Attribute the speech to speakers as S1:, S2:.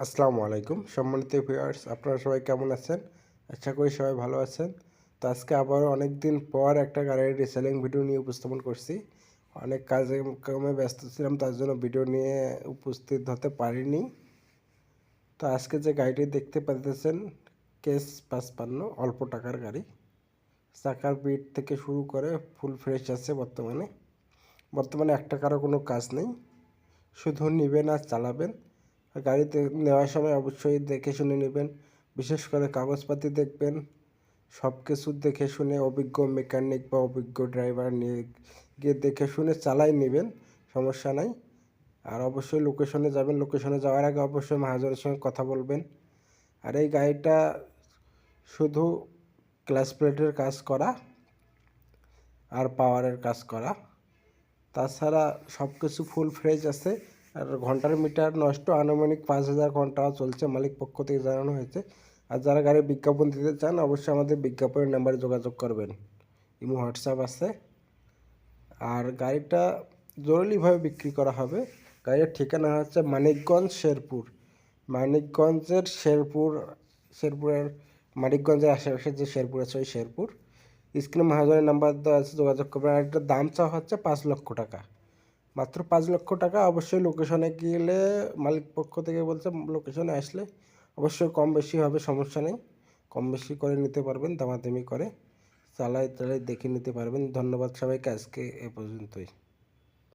S1: আসসালামু আলাইকুম। সম্মানিত ভিউয়ার্স আপনারা সবাই কেমন আছেন? আশা করি সবাই ভালো আছেন। তো আজকে আবারও অনেক দিন পর একটা গাড়ির রিসেলিং ভিডিও নিয়ে উপস্থাপন করছি। অনেক কাজে কামে ব্যস্ত ছিলাম, তার জন্য ভিডিও নিয়ে উপস্থিত হতে পারিনি। তো আজকে যে গাড়িটি দেখতে পাচ্ছেন কেস পাঁচপান্ন, অল্প টাকার গাড়ি। চাকার বিট থেকে শুরু করে ফুল ফ্রেশ আছে বর্তমানে। বর্তমানে এক টাকারও কোনো কাজ নেই। শুধু নেবেন আর চালাবেন। গাড়িতে নেওয়ার সময় অবশ্যই দেখে শুনে নেবেন। বিশেষ করে কাগজপাতি দেখবেন। সব কিছু দেখে শুনে অভিজ্ঞ মেকানিক বা অভিজ্ঞ ড্রাইভার নিয়ে গিয়ে দেখে শুনে চালাই নেবেন, সমস্যা নাই। আর অবশ্যই লোকেশনে যাবেন। লোকেশনে যাওয়ার আগে অবশ্যই মহাজনের সঙ্গে কথা বলবেন। আর এই গাড়িটা শুধু ক্লাস প্লেটের কাজ করা আর পাওয়ারের কাজ করা। তাছাড়া সব কিছু ফুল ফ্রেশ আছে। আর ঘণ্টার মিটার নষ্ট, আনুমানিক পাঁচ হাজার ঘণ্টা চলছে মালিক পক্ষ থেকে জানানো হয়েছে। আর যারা গাড়ির বিজ্ঞাপন দিতে চান, অবশ্যই আমাদের বিজ্ঞাপনের নাম্বারে যোগাযোগ করবেন। ইমো হোয়াটসঅ্যাপ আছে। আর গাড়িটা জরুরিভাবে বিক্রি করা হবে। গাড়ির ঠিকানা হচ্ছে মানিকগঞ্জ শেরপুর। মানিকগঞ্জের শেরপুর, শেরপুরের, মানিকগঞ্জের আশেপাশে যে শেরপুর আছে ওই শেরপুর। স্ক্রিনে মহাজনের নাম্বার দেওয়া আছে, যোগাযোগ করবেন। আর এটার দাম চাওয়া হচ্ছে পাঁচ লক্ষ টাকা। মাত্র পাঁচ লক্ষ টাকা। অবশ্যই লোকেশনে গেলে মালিক পক্ষ থেকে বলছে, লোকেশনে আসলে অবশ্যই কম বেশি হবে, সমস্যা নেই। কম বেশি করে নিতে পারবেন, দামাদামি করে। চালাই চালাই দেখে নিতে পারবেন। ধন্যবাদ সবাইকে, আজকে এ পর্যন্তই।